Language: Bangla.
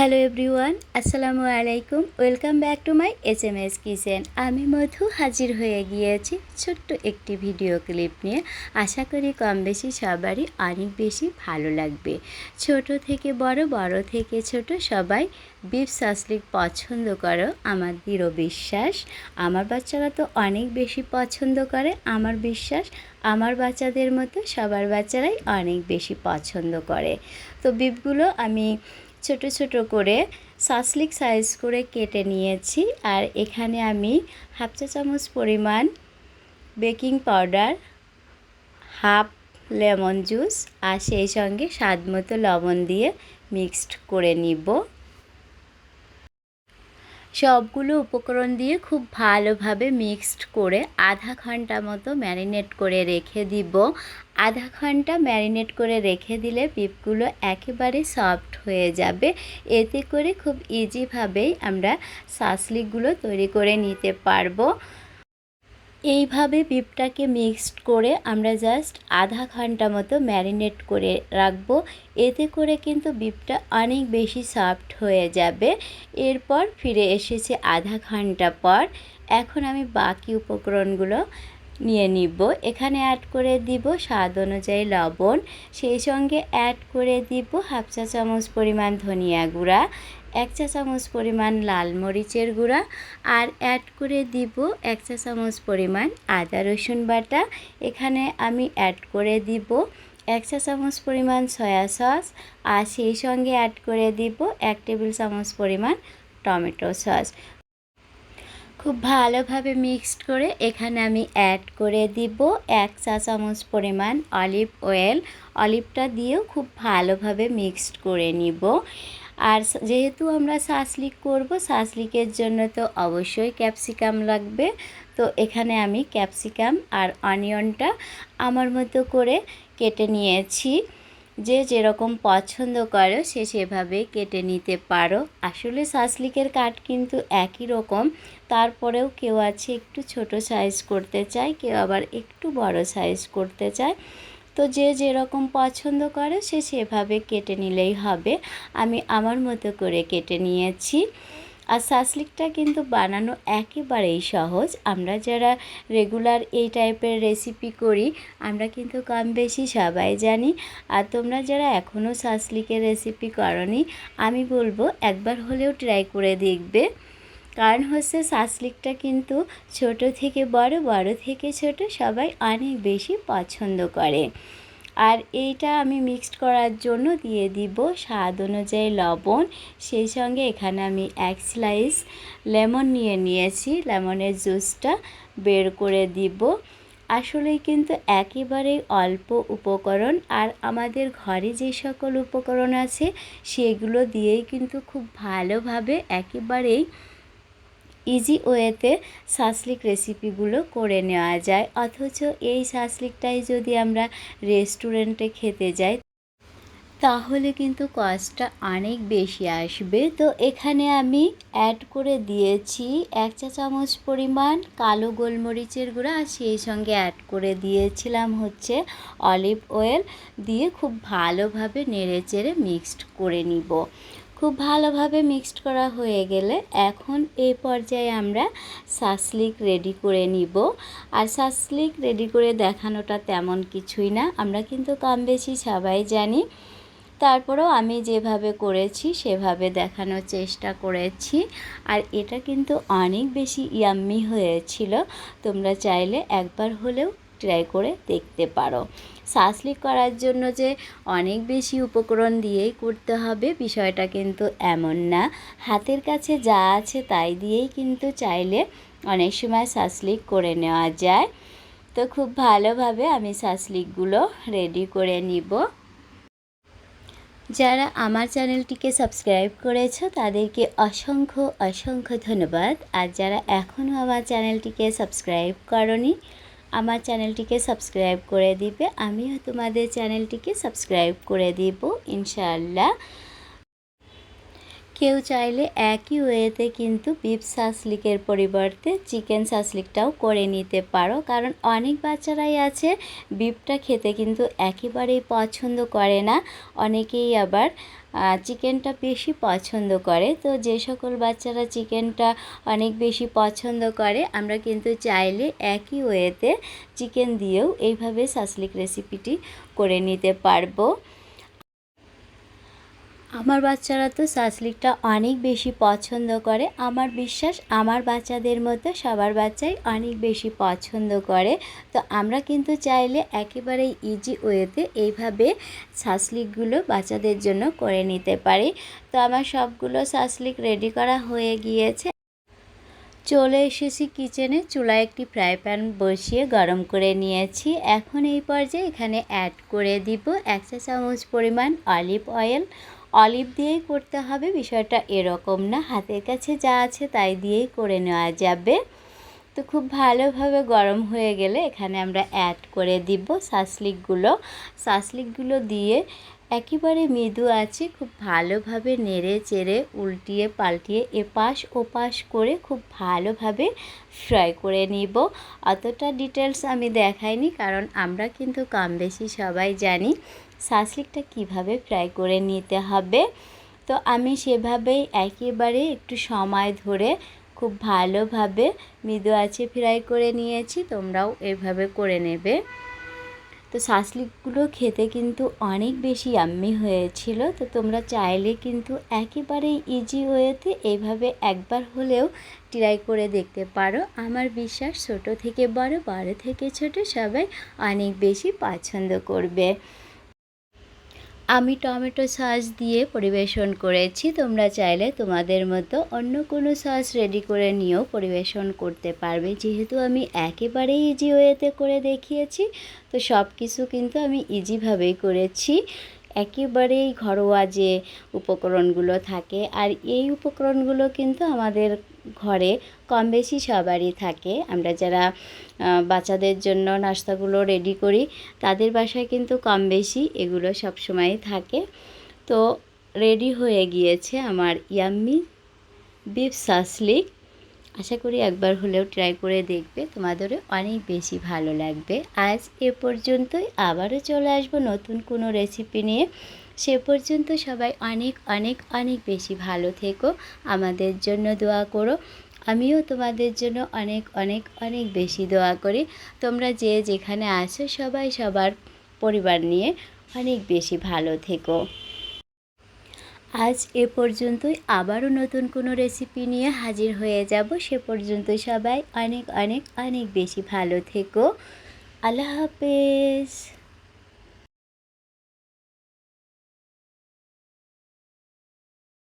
হ্যালো এভরিওয়ান আসসালামু আলাইকুম welcome back to my S M S kitchen আমি মধু হাজির হয়ে গিয়েছি ছোট্ট একটি ভিডিও ক্লিপ নিয়ে। আশা করি কম বেশি সবারই অনেক বেশি ভালো লাগবে। ছোট থেকে বড় বড় থেকে ছোট সবাই বিফ সাসলিক পছন্দ করো, আমার দৃঢ় বিশ্বাস। আমার বাচ্চারা তো অনেক বেশি পছন্দ করে, আমার বিশ্বাস। আমার বাচ্চাদের মতো সবার বাচ্চারাই অনেক বেশি পছন্দ করে। তো বিফগুলো আমি ছোট ছোট করে সাসলিক সাইজ করে কেটে নিয়েছি। আর এখানে আমি হাফ চা চামচ পরিমাণ baking powder half lemon juice আর সেই সঙ্গে স্বাদ মতো লবণ দিয়ে মিক্সড করে নিব। সবগুলো উপকরণ দিয়ে খুব ভালোভাবে মিক্সড করে আধা ঘণ্টা মতো ম্যারিনেট করে রেখে দিব। আধা ঘণ্টা ম্যারিনেট করে রেখে দিলে পিপগুলো একেবারে সফট হয়ে যাবে। এতে করে খুব ইজিভাবেই আমরা সাসলিকগুলো তৈরি করে নিতে পারব। এইভাবে বিপটাকে মিক্সড করে আমরা জাস্ট আধা ঘণ্টা মতো ম্যারিনেট করে রাখব। এতে করে কিন্তু বিপটা অনেক বেশি সফট হয়ে যাবে। এরপর ফিরে এসেছে আধা ঘণ্টা পর। এখন আমি বাকি উপকরণগুলো নিয়ে নিব। এখানে অ্যাড করে দিব স্বাদ অনুযায়ী লবণ। সেই সঙ্গে অ্যাড করে দিব হাফ চা চামচ পরিমাণ ধনিয়া গুঁড়া, এক চা চামচ পরিমাণ লাল মরিচের গুঁড়া আর অ্যাড করে দিব এক চা চামচ পরিমাণ আদা রসুন বাটা। এখানে আমি অ্যাড করে দিব এক চা চামচ পরিমাণ সয়া সস আর সেই সঙ্গে অ্যাড করে দিব এক টেবিল চামচ পরিমাণ টমেটো সস খুব ভালোভাবে মিক্সড করে এখানে আমি অ্যাড করে দিব এক চা চামচ পরিমাণ অলিভ অয়েল অলিভটা দিয়েও খুব ভালোভাবে মিক্সড করে নিব। আর যেহেতু আমরা সাসলিক করব সাসলিকের জন্য তো অবশ্যই ক্যাপসিকাম লাগবে। তো এখানে আমি ক্যাপসিকাম আর অনিয়নটা আমার মতো করে কেটে নিয়েছি। যে যেরকম পছন্দ করো, সে সেভাবে কেটে নিতে পারো। আসলে সাসলিকের কাঠ কিন্তু একই রকম। তারপরেও কেউ আছে একটু ছোট সাইজ করতে চায়, কেউ আবার একটু বড় সাইজ করতে চায়। তো যে যেরকম পছন্দ করে, সে সেভাবে কেটে নিলেই হবে। আমি আমার মতো করে কেটে নিয়েছি। আর সাসলিকটা কিন্তু বানানো একেবারেই সহজ। আমরা যারা রেগুলার এই টাইপের রেসিপি করি, আমরা কিন্তু কম বেশি সবাই জানি। আর তোমরা যারা এখনও সাসলিকের রেসিপি করনি, আমি বলব একবার হলেও ট্রাই করে দেখবে। কারণ হচ্ছে সাসলিকটা কিন্তু ছোট থেকে বড় বড় থেকে ছোট সবাই অনেক বেশি পছন্দ করে। আর এইটা আমি মিক্সড করার জন্য দিয়ে দিব স্বাদ অনুযায়ী লবণ। সেই সঙ্গে এখানে আমি এক স্লাইস লেমন নিয়ে নিয়েছি লেমনের জুসটা বের করে দিব। আসলেই কিন্তু একেবারেই অল্প উপকরণ আর আমাদের ঘরে যে সকল উপকরণ আছে সেগুলো দিয়েই কিন্তু খুব ভালোভাবে একেবারেই ইজি ওয়েতে শাসলিক রেসিপিগুলো করে নেওয়া যায়। অথচ এই শাসলিকটাই যদি আমরা রেস্টুরেন্টে খেতে যাই, তাহলে কিন্তু কস্টটা অনেক বেশি আসবে। তো এখানে আমি অ্যাড করে দিয়েছি এক চা চামচ পরিমাণ কালো গোলমরিচের গুঁড়া আর সেই সঙ্গে অ্যাড করে দিয়েছিলাম হচ্ছে অলিভ অয়েল দিয়ে খুব ভালোভাবে নেড়ে চেড়ে মিক্সড করে নিব। খুব ভালোভাবে মিক্সড করা হয়ে গেলে এখন এই পর্যায়ে আমরা সাসলিক রেডি করে নিব। আর সাসলিক রেডি করে দেখানোটা তেমন কিছুই না, আমরা কিন্তু কম বেশি সবাই জানি। তারপরেও আমি যেভাবে করেছি, সেভাবে দেখানোর চেষ্টা করেছি। আর এটা কিন্তু অনেক বেশি ইয়াম্মি হয়েছিল, তোমরা চাইলে একবার হলেও ট্রাই করে দেখতে পারো। সাসলিক করার জন্য যে অনেক বেশি উপকরণ দিয়েই করতে হবে, বিষয়টা কিন্তু এমন না। হাতের কাছে যা আছে তাই দিয়েই কিন্তু চাইলে অনেক সময় সাসলিক করে নেওয়া যায়। তো খুব ভালোভাবে আমি সাসলিকগুলো রেডি করে নিব। যারা আমার চ্যানেলটিকে সাবস্ক্রাইব করেছ, তাদেরকে অসংখ্য অসংখ্য ধন্যবাদ। আর যারা এখনও আমার চ্যানেলটিকে সাবস্ক্রাইব করনি আমার চ্যানেলটিকে সাবস্ক্রাইব করে দিবে। আমিও তোমাদের চ্যানেলটিকে সাবস্ক্রাইব করে দিব ইনশাআল্লাহ। কেউ চাইলে একই ওয়েতে কিন্তু বিফ সাসলিকের পরিবর্তে চিকেন সাসলিকটাও করে নিতে পারো। কারণ অনেক বাচ্চারাই আছে, বিফটা খেতে কিন্তু একেবারেই পছন্দ করে না। অনেকেই আবার চিকেনটা বেশি পছন্দ করে। তো যে সকল বাচ্চারা চিকেনটা অনেক বেশি পছন্দ করে, আমরা কিন্তু চাইলে একই ওয়েতে চিকেন দিয়েও এইভাবে সাসলিক রেসিপিটি করে নিতে পারব। আমার বাচ্চারা তো সাসলিকটা অনেক বেশি পছন্দ করে। আমার বিশ্বাস আমার বাচ্চাদের মতো সবার বাচ্চাই অনেক বেশি পছন্দ করে। তো আমরা কিন্তু চাইলে একেবারেই ইজি ওয়েতে এইভাবে সাসলিকগুলো বাচ্চাদের জন্য করে নিতে পারি। তো আমার সবগুলো সাসলিক রেডি করা হয়ে গিয়েছে। চলে এসেছি কিচেনে চুলায় একটি ফ্রাই প্যান বসিয়ে গরম করে নিয়েছি। এখন এই পর্যায়ে এখানে অ্যাড করে দিব এক চা চামচ পরিমাণ অলিভ অয়েল অলিভ দিয়েই করতে হবে, বিষয়টা এরকম না। হাতের কাছে যা আছে তাই দিয়েই করে নেওয়া যাবে। তো খুব ভালোভাবে গরম হয়ে গেলে এখানে আমরা অ্যাড করে দিব সাসলিকগুলো সাসলিকগুলো দিয়ে একেবারে মৃদু আছে খুব ভালোভাবে নেড়ে চেড়ে উল্টিয়ে পাল্টিয়ে এপাশ ওপাশ করে খুব ভালোভাবে ফ্রাই করে নিব। অতটা ডিটেলস আমি দেখাইনি, কারণ আমরা কিন্তু কম বেশি সবাই জানি শাসলিকটা কীভাবে ফ্রাই করে নিতে হবে? তো আমি সেভাবেই একেবারে একটু সময় ধরে খুব ভালোভাবে মৃদু আছে ফ্রাই করে নিয়েছি, তোমরাও এভাবে করে নেবে। তো শাসলিকগুলো খেতে কিন্তু অনেক বেশি আম্মি হয়েছিল, তো তোমরা চাইলে কিন্তু একেবারেই ইজি ওয়েতে এইভাবে একবার হলেও ট্রাই করে দেখতে পারো। আমার বিশ্বাস ছোট থেকে বড় বড় থেকে ছোট সবাই অনেক বেশি পছন্দ করবে। আমি টমেটো সস দিয়ে পরিবেশন করেছি, তোমরা চাইলে তোমাদের মতো অন্য কোনো সস রেডি করে নিয়েও পরিবেশন করতে পারবে। যেহেতু আমি একেবারেই ইজি ওয়েতে করে দেখিয়েছি, তো সব কিছু কিন্তু আমি ইজিভাবেই করেছি। একেবারেই ঘরোয়া যে উপকরণগুলো থাকে, আর এই উপকরণগুলো কিন্তু আমাদের ঘরে কম বেশি সবারই থাকে। আমরা যারা বাচ্চাদের জন্য নাস্তাগুলো রেডি করি, তাদের বাসায় কিন্তু কম বেশি এগুলো সবসময়ই থাকে। তো রেডি হয়ে গিয়েছে আমার ইয়াম্মি বিফ সাসলিক আশা করি একবার হলেও ট্রাই করে দেখবে, তোমাদেরও অনেক বেশি ভালো লাগবে। আজ এ পর্যন্তই, আবারও চলে আসব নতুন কোনো রেসিপি নিয়ে। সে পর্যন্ত সবাই অনেক অনেক অনেক বেশি ভালো থেকো, আমাদের জন্য দোয়া করো। আমিও তোমাদের জন্য অনেক অনেক অনেক বেশি দোয়া করি। তোমরা যে যেখানে আছো সবাই সবার পরিবার নিয়ে অনেক বেশি ভালো থেকো। আজ এ পর্যন্তই। আবারও নতুন কোনো রেসিপি নিয়ে হাজির হয়ে যাব। সে পর্যন্ত সবাই অনেক অনেক অনেক বেশি ভালো থেকো। আল্লাহ হাফেজ।